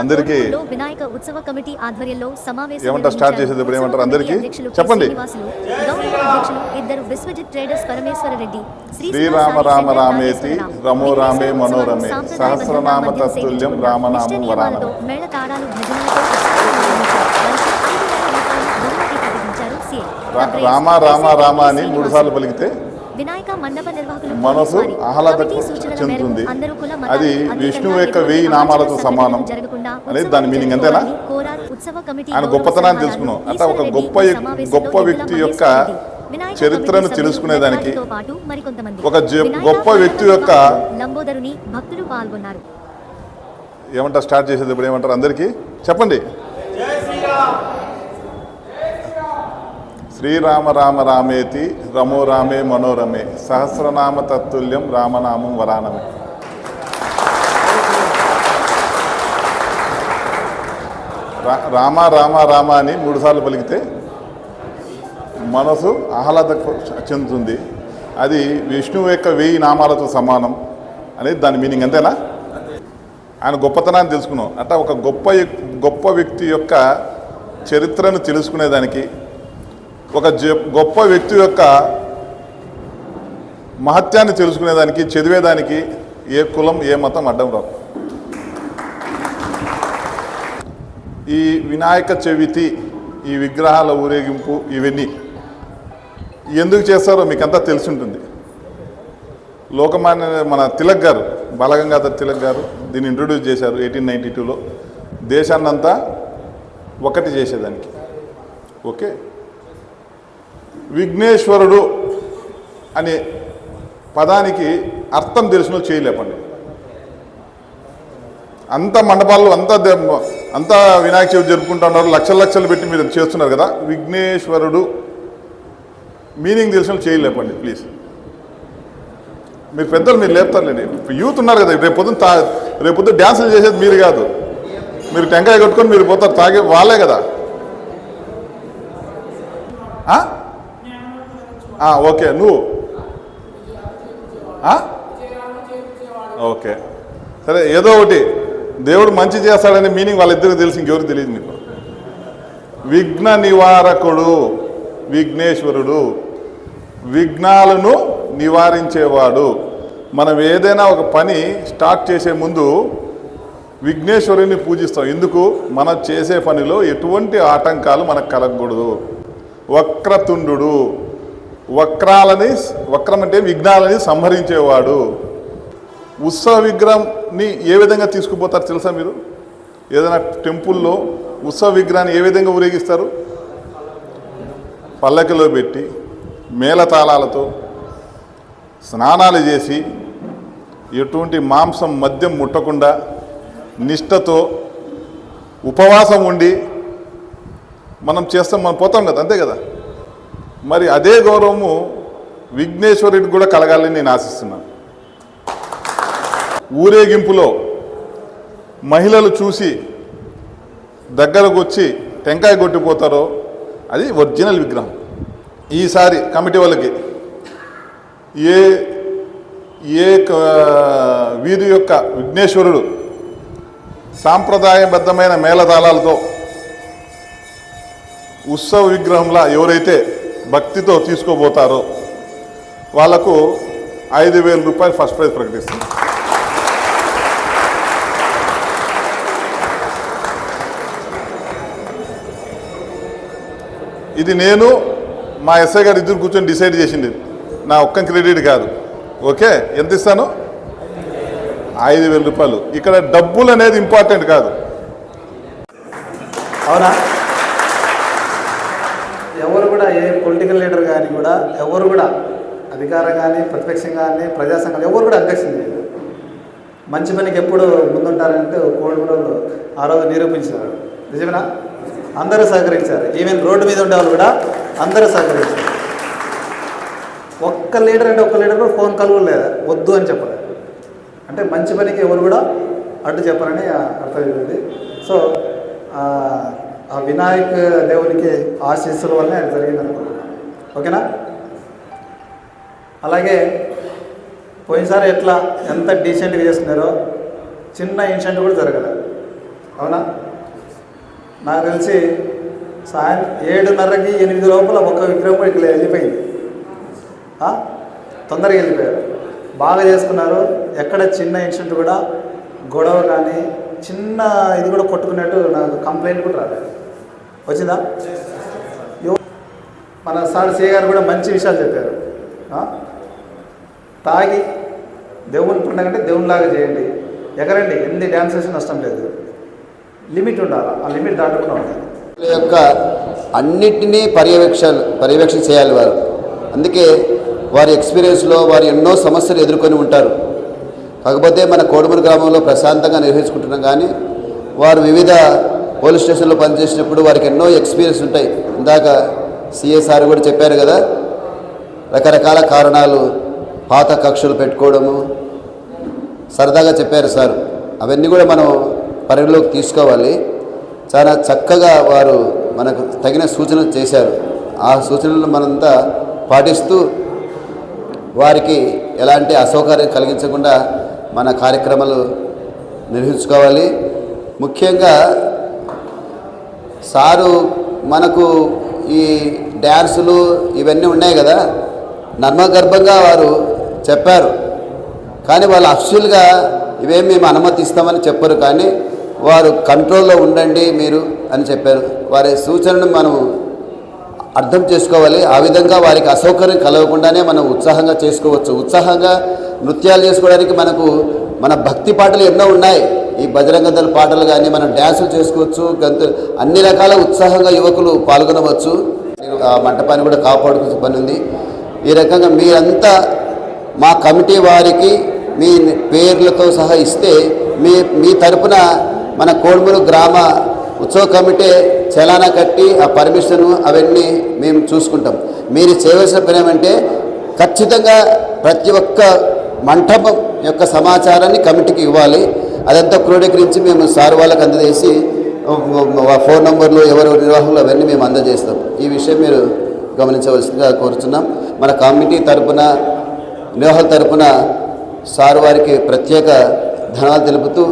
అందరికీ వినాయక ఉత్సవ కమిటీ ఆధ్వర్యంలో సమావేశం ఏమంటారు స్టార్ట్. చేసేది ఇప్పుడు ఏమంటారు ఉత్సవ అందరికీ? చెప్పండి. శ్రీనివాసులు, గౌరవ అధ్యక్షులు ఇద్దరు విశ్వజిత్ ట్రేడర్స్ పరమేశ్వర రెడ్డి శ్రీ శ్రీరామ రామ రామేతి రమో రామే మనోరమే సహస్రనామ తత్తుల్యం రామనామం భజనలతో ద రామ రామ రామ అని. మూడు సార్లు పలికితే వినాయక మండప నిర్వాహకులు మనసు ఆహ్లాద చెందుతుంది. అది విష్ణువు యొక్క వెయ్యి నామాలతో సమానం. అనేది దాని మీనింగ్ అంతేనా? ఆయన గొప్పతనాన్ని తెలుసుకున్నాం. అంటే ఒక గొప్ప గొప్ప వ్యక్తి యొక్క చరిత్రను తెలుసుకునేదానికి. ఒక గొప్ప వ్యక్తి యొక్క భక్తులు పాల్గొన్నారు. ఏమంటారు? స్టార్ట్ చేసేది ఇప్పుడు ఏమంటారు? అందరికీ చెప్పండి. శ్రీరామ రామ రామేతి రమో రామే మనోరమే సహస్రనామ తత్తుల్యం రామనామం వరానమే. రా- రామ రామ రామ అని మూడుసార్లు పలికితే మనసు ఆహ్లాద చెందుతుంది. అది విష్ణువు యొక్క వెయ్యి నామాలతో సమానం అనేది దాని మీనింగ్ అంతేనా? ఆయన గొప్పతనాన్ని తెలుసుకున్నాం. అంటే ఒక గొప్ప గొప్ప వ్యక్తి యొక్క చరిత్రను తెలుసుకునేదానికి ఒక జ- గొప్ప వ్యక్తి యొక్క మహత్యాన్ని తెలుసుకునేదానికి చదివేదానికి ఏ కులం ఏ మతం అడ్డం రావు ఈ వినాయక చవితి ఈ విగ్రహాల ఊరేగింపు ఇవన్నీ ఎందుకు చేస్తారో మీకంతా తెలిసి ఉంటుంది లోకమాన్య మన తిలక్ గారు బాలగంగాధర్ తిలక్ గారు దీన్ని ఇంట్రొడ్యూస్ చేశారు ఎయిటీన్ నైంటీ టూలో. దేశాన్నంతా ఒకటి చేసేదానికి. ఓకే? విఘ్నేశ్వరుడు అనే పదానికి అర్థం తెలిసిన చేయలేపండి. అంత మండపాల్లో అంత దే- అంతా వినాయక చవితి జరుపుకుంటున్నారు లక్షల లక్షలు పెట్టి మీరు చేస్తున్నారు కదా విఘ్నేశ్వరుడు మీనింగ్ తెలిసిన చేయలేపండి ప్లీజ్. మీరు పెద్దలు మీరు లేపుతారులేండి. యూత్ ఉన్నారు కదా రేపు పొద్దున్న తా రేపు పొద్దున్న డ్యాన్సులు చేసేది మీరు కాదు. మీరు టెంకాయ కొట్టుకొని మీరు పోతారు తాగే వాళ్ళే కదా ఆ? ఆ, ఓకే నువ్వు ఓకే సరే ఏదో ఒకటి. దేవుడు మంచి చేస్తాడనే మీనింగ్ వాళ్ళిద్దరికి తెలిసి ఇంకెవరికి తెలియదు మీకు. విఘ్న నివారకుడు విఘ్నేశ్వరుడు. విఘ్నాలను నివారించేవాడు. మనం ఏదైనా ఒక పని స్టార్ట్ చేసే ముందు విఘ్నేశ్వరుని పూజిస్తాం. ఎందుకు? మనం చేసే పనిలో ఎటువంటి ఆటంకాలు మనకు కలగకూడదు. వక్రతుండు వక్రాలని వక్రం అంటే విఘ్నాలని సంహరించేవాడు. ఉత్సవ విగ్రహాన్ని ఏ విధంగా తీసుకుపోతారు తెలుసా మీరు? ఏదైనా టెంపుల్లో ఉత్సవ విగ్రహాన్ని ఏ విధంగా ఊరేగిస్తారు? పల్లకిలో పెట్టి మేళతాళాలతో స్నానాలు చేసి ఎటువంటి మాంసం మద్యం ముట్టకుండా నిష్టతో ఉపవాసం ఉండి మనం చేస్తాం మనం పోతాం కదా అంతే కదా? మరి అదే గౌరవము విఘ్నేశ్వరుడికి కూడా కలగాలని నేను ఆశిస్తున్నాను. ఊరేగింపులో మహిళలు చూసి దగ్గరకు వచ్చి టెంకాయ కొట్టిపోతారో అది ఒరిజినల్ విగ్రహం. ఈసారి కమిటీ వాళ్ళకి ఏ ఏ వీరి వీధి యొక్క విఘ్నేశ్వరుడు సాంప్రదాయబద్ధమైన మేళతాళాలతో ఉత్సవ విగ్రహంలా ఎవరైతే భక్తితో తీసుకోబోతారో వాళ్ళకు ఐదు వేల రూపాయలు ఫస్ట్ ప్రైజ్ ప్రకటిస్తుంది. ఇది నేను మా ఎస్ఐ గారు ఇద్దరు కూర్చొని డిసైడ్ చేసింది. నా ఒక్క క్రెడిట్ కాదు. ఓకే? ఎంత ఇస్తాను? ఐదు వేల రూపాయలు. ఇక్కడ డబ్బులు అనేది ఇంపార్టెంట్ కాదు. అవునా ఎవరు కూడా ఏ పొలిటికల్ లీడర్ కానీ కూడా ఎవరు కూడా అధికారం కానీ ప్రతిపక్షం కానీ ప్రజాసంఘం ఎవరు కూడా అధ్యక్షం లేదు మంచి పనికి ఎప్పుడు ముందుంటారంటే కోడిగుడలు ఆ రోజు నిరూపించారు. నిజమేనా? అందరూ సహకరించారు. ఈవెన్ రోడ్డు మీద ఉండే వాళ్ళు కూడా అందరూ సహకరించారు. ఒక్క లీడర్ అంటే ఒక్క లీడర్ కూడా ఫోన్ కలుగు లేదా? వద్దు అని చెప్పలేదు. అంటే మంచి పనికి ఎవరు కూడా అడ్డు చెప్పారని అర్థమైంది. సో ఆ, వినాయక దేవునికి ఆశీస్సుల వల్లనే అది జరిగింది అనుకుంటున్నాను ఓకేనా? అలాగే పోయినసారి ఎట్లా ఎంత డీసెంట్గా చేసుకున్నారో చిన్న ఇన్సిడెంట్ కూడా జరగదు అవునా? నాకు తెలిసి సాయం ఏడున్నరకి ఎనిమిది లోపల ఒక్క విగ్రహం ఇక్కడ వెళ్ళిపోయింది. తొందరగా వెళ్ళిపోయారు. బాగా చేసుకున్నారు. ఎక్కడ చిన్న ఇన్సిడెంట్ కూడా గొడవ కానీ చిన్న ఇది కూడా కొట్టుకున్నట్టు నాకు కంప్లైంట్ కూడా రాలేదు. వచ్చిందా? మన సార్ సే గారు కూడా మంచి విషయాలు చెప్పారు. తాగి దేవుని పండుగ అంటే దేవునిలాగా చేయండి. ఎగరండి ఎన్ని డ్యాన్స్ చేసి నష్టం లేదు. లిమిట్ ఉండాలి ఆ లిమిట్ దాటకుండా ఉండాలి. యొక్క అన్నిటినీ పర్యవేక్ష పర్యవేక్షణ చేయాలి వారు. అందుకే వారి ఎక్స్పీరియన్స్లో వారు ఎన్నో సమస్యలు ఎదుర్కొని ఉంటారు. కాకపోతే మన కోడుమూరు గ్రామంలో ప్రశాంతంగా నిర్వహించుకుంటున్నాం కానీ వారు వివిధ పోలీస్ స్టేషన్లో పనిచేసినప్పుడు వారికి ఎన్నో ఎక్స్పీరియన్స్ ఉంటాయి. ఇందాక సిఎస్ఆర్ కూడా చెప్పారు కదా రకరకాల కారణాలు పాత కక్షలు పెట్టుకోవడము సరదాగా చెప్పారు సార్. అవన్నీ కూడా మనం పరిగణలోకి తీసుకోవాలి. చాలా చక్కగా వారు మనకు తగిన సూచనలు చేశారు. ఆ సూచనలు మనంతా పాటిస్తూ వారికి ఎలాంటి అసౌకర్యం కలిగించకుండా మన కార్యక్రమాలు నిర్వహించుకోవాలి. ముఖ్యంగా సారు మనకు ఈ డ్యాన్సులు ఇవన్నీ ఉన్నాయి కదా. నర్మగర్భంగా వారు చెప్పారు. కానీ వాళ్ళు అఫ్షువల్గా ఇవేమి మేము అనుమతిస్తామని చెప్పరు. కానీ వారు కంట్రోల్లో ఉండండి మీరు అని చెప్పారు. వారి సూచనను మనం అర్థం చేసుకోవాలి. ఆ విధంగా వారికి అసౌకర్యం కలగకుండానే మనం ఉత్సాహంగా చేసుకోవచ్చు. ఉత్సాహంగా నృత్యాలు చేసుకోవడానికి మనకు మన భక్తి పాటలు ఎన్నో ఉన్నాయి. ఈ బజరంగదల పాటలు కానీ మనం డ్యాన్సులు చేసుకోవచ్చు. గంతు అన్ని రకాల ఉత్సాహంగా యువకులు పాల్గొనవచ్చు. ఆ మంటపాన్ని కూడా కాపాడుకునే పని ఉంది. ఈ రకంగా మీరంతా మా కమిటీ వారికి మీ పేర్లతో సహా ఇస్తే మీ మీ తరపున మన కోడుమూరు గ్రామ ఉత్సవ కమిటీ చలానా కట్టి ఆ పర్మిషన్ అవన్నీ మేము చూసుకుంటాం. మీరు చేయవలసిన పని ఏమంటే ఖచ్చితంగా ప్రతి ఒక్క మంటపం యొక్క సమాచారాన్ని కమిటీకి ఇవ్వాలి. అదంతా క్రోడీకరించి మేము సార్ వాళ్ళకి అందజేసి ఫోన్ నంబర్లు ఎవరు నిర్వాహకులు అవన్నీ మేము అందజేస్తాం. ఈ విషయం మీరు గమనించవలసిందిగా కోరుతున్నాం మన కమిటీ తరపున నిర్వాహకుల తరపున సార్ వారికి ప్రత్యేక ధనాలు తెలుపుతూ